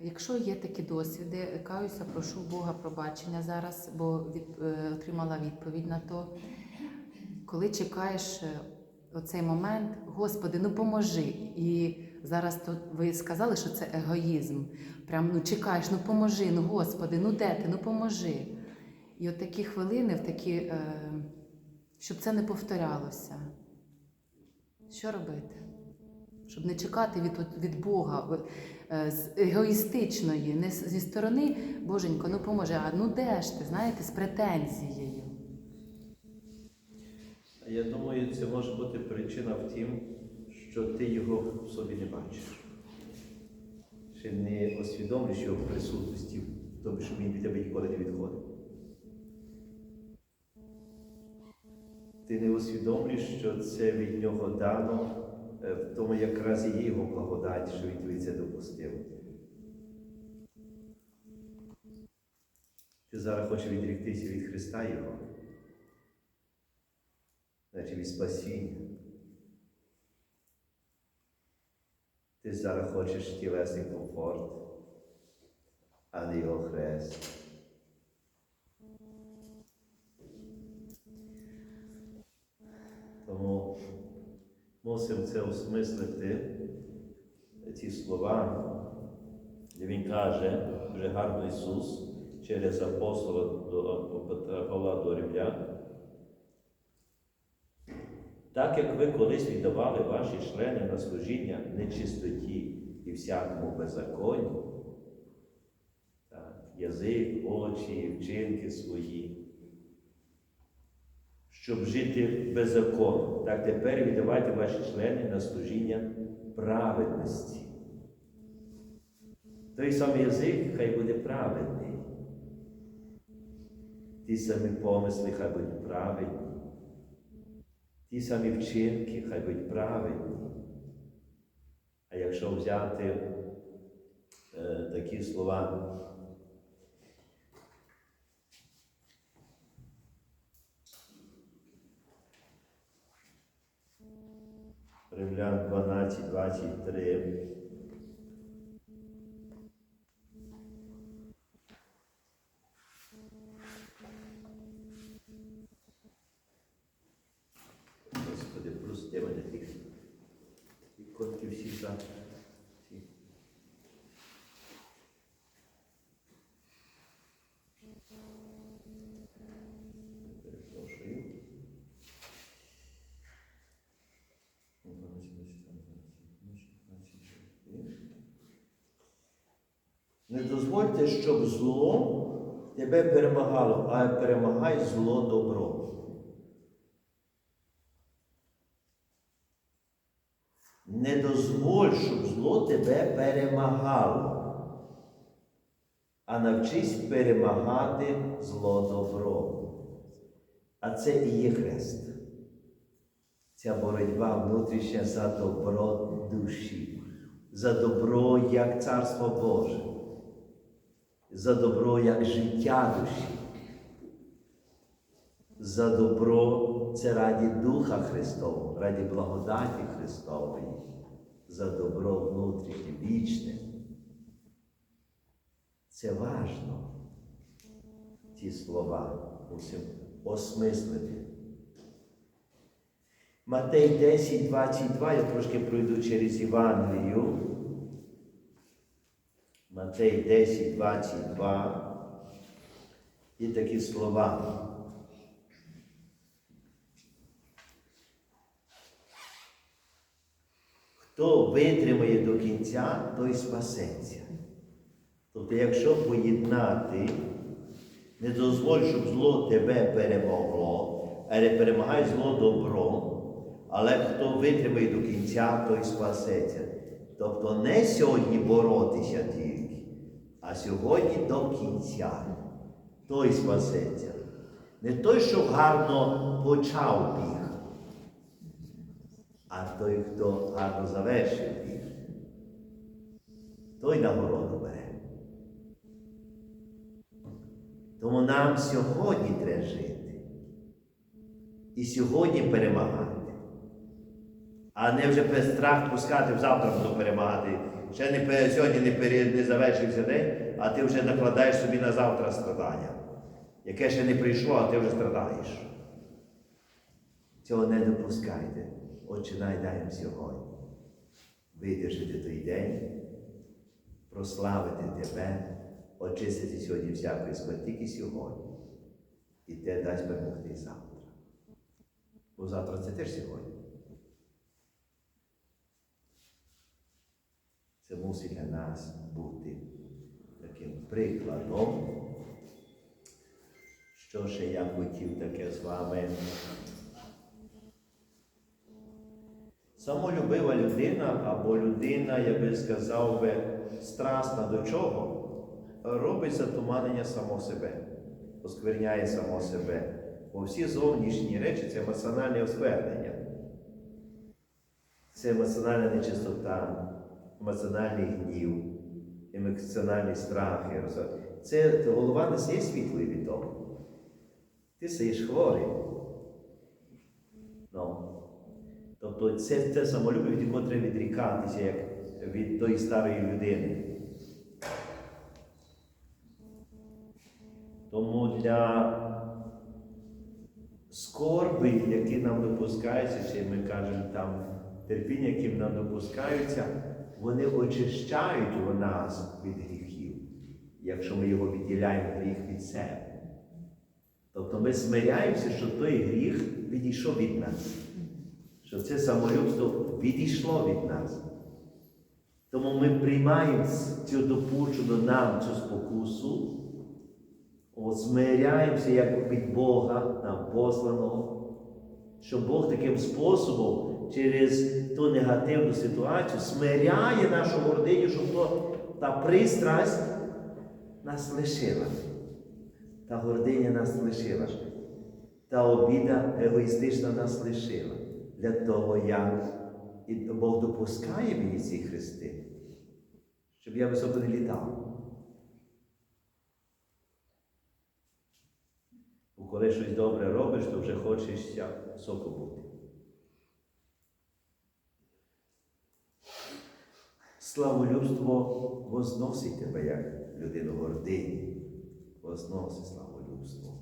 Якщо є такі досвіди, каюся, прошу Бога пробачення зараз, бо від, е, отримала відповідь на то. Коли чекаєш е, оцей момент, Господи, ну поможи. І зараз то ви сказали, що це егоїзм. Прям ну чекаєш, ну поможи, ну Господи, ну де ти, ну поможи. І от такі хвилини, в такі, е, щоб це не повторялося. Що робити? Щоб не чекати від, від Бога е, з егоїстичної, не зі сторони Боженько, ну поможи, а ну де ж ти, знаєте, з претензією. Я думаю, це може бути причина в тім, що ти його в собі не бачиш. Ще не усвідомлюєш його присутності, тобі що він від тебе ніколи не відходить. Ти не усвідомлюєш, що це від нього дано, в тому якраз і є його благодать, що він тобі це допустив. Ти зараз хочеш відріктися від Христа Його, значить від спасіння. Ти зараз хочеш тілесний комфорт, а не його хрест. Тому мусимо це осмислити, ці слова, де він каже, вже гарно Ісус через апостола до Петра Павла до Римлян. Так як ви колись віддавали ваші члени на служіння нечистоті і всякому беззаконню, язик, очі, вчинки свої, щоб жити беззаконно, так тепер віддавайте ваші члени на служіння праведності. Той самий язик хай буде праведний. Ті самі помисли хай будуть праведні. Ті самі вчинки хай будуть праведні. А якщо взяти е, такі слова, Римлян 12, 23. Господи, прости мене тих іконки всі за. всі. Перепрошую. Дозвольте, щоб зло тебе перемагало, а перемагай зло добро. Не дозволь, щоб зло тебе перемагало, а навчись перемагати зло добро. А це і є хрест. Ця боротьба внутрішня за добро душі, за добро як Царство Боже, за добро як життя душі, за добро це раді Духа Христового, раді благодаті Христової, за добро внутрішнє, вічне. Це важно. Ці слова мусимо осмислити. Матей 10, 22, я трошки пройду через Євангелію. Матей 10, 22. Є такі слова. Хто витримає до кінця, той спасеться. Тобто, якщо поєднати, не дозволь, щоб зло тебе перемогло, але перемагай зло добро, але хто витримає до кінця, той спасеться. Тобто не сьогодні боротися тільки, а сьогодні до кінця. Той спасеться. Не той, що гарно почав біг, а той, хто гарно завершив біг. Той нагороду бере. Тому нам сьогодні треба жити. І сьогодні перемагати. А не вже без страх пускати, завтра буду перемагати. Ще не, сьогодні не, пере- не завершився день, а ти вже накладаєш собі на завтра страдання, яке ще не прийшло, а ти вже страдаєш. Цього не допускайте. Отче, най дай сьогодні. Видержати той день, прославити тебе, очистити сьогодні всякої смерті, тільки сьогодні. І те дасть перемогти завтра. Бо завтра це теж сьогодні. Це мусить для нас бути таким прикладом. Що ще я хотів таке з вами? Самолюбива людина або людина, я би сказав би, страсна до чого, робить затуманення само себе, оскверняє само себе. Бо всі зовнішні речі це емоціональне осквернення. Це емоціональна нечистота, емоціональний гнів, емоціональні страхи. розумієте? Це голова не стає світлою від того. Ти стаєш хворий. Ну. Тобто це те самолюбие, від якого треба відрікатися, як від тої старої людини. Тому для скорби, які нам допускаються, чи ми кажемо там терпіння, яким нам допускаються, вони очищають у нас від гріхів, якщо ми його відділяємо гріх від себе. Тобто ми смиряємося, що той гріх відійшов від нас, що це самолюбство відійшло від нас. Тому ми приймаємо цю допущену нам цю спокусу, смиряємося як від Бога нам посланого, що Бог таким способом через ту негативну ситуацію смиряє нашу гординю, щоб то, та пристрасть нас лишила. Та гординя нас лишила. Та обіда егоїстична нас лишила. Для того я і Бог допускає мені ці хрести, щоб я високо не літав. Коли щось добре робиш, то вже хочешся високо бути. Славолюбство возносить тебе як людину гордині, возносить славолюбство.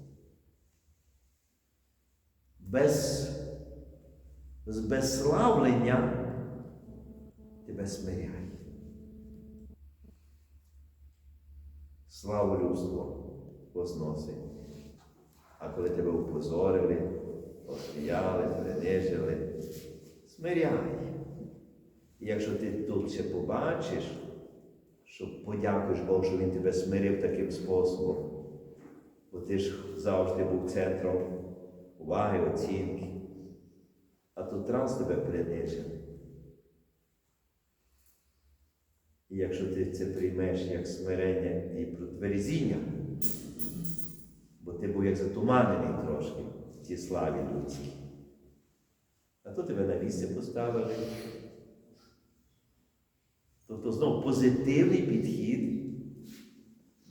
Без збезславлення тебе смиряє. Славу людство возносить. А коли тебе упозорили, посміяли, принижили, смиряє. І якщо ти тут ще побачиш, що подякуєш Богу, що Він тебе смирив таким способом, бо ти ж завжди був центром уваги, оцінки а тут раз тебе принижили. І якщо ти це приймеш як смирення і протверзіння, бо ти був як затуманений трошки в тій славі людській, а то тебе на місце поставили. Тобто знову позитивний підхід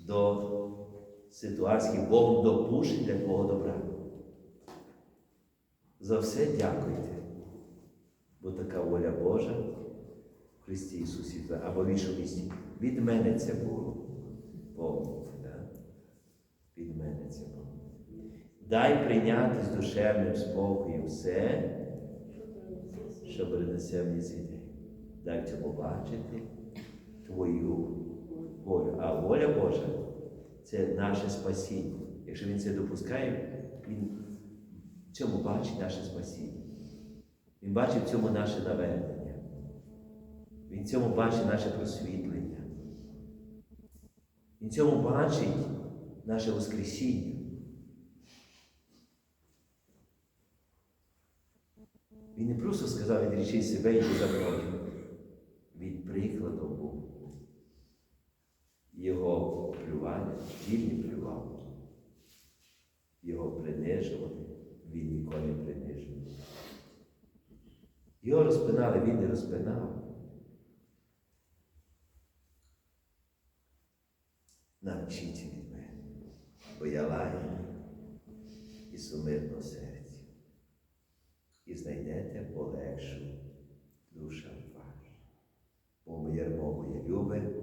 до ситуації Богом допущень для твого добра. За все дякуйте, бо така воля Божа в Христі Ісусі або в іншому місці. Від мене це було. Помните, да? Від мене це було. Дай прийняти з душевним спокоєм все, що принесе мені цей день. Дай цьому бачити Твою волю. А воля Божа це наше спасіння. Якщо Він це допускає, Він в цьому бачить наше спасіння. Він бачить в цьому наше навернення. Він в цьому бачить наше просвітлення. Він в цьому бачить наше Воскресіння. Він не просто сказав відрічи себе і йди за мною. Він прикладом був. Його плювання, він плював. Його принижували, він ніколи не принижував. Його розпинали, він не розпинав. Навчіться від мене, бо я лагідний і сумирно серці. І знайдете полегшу You.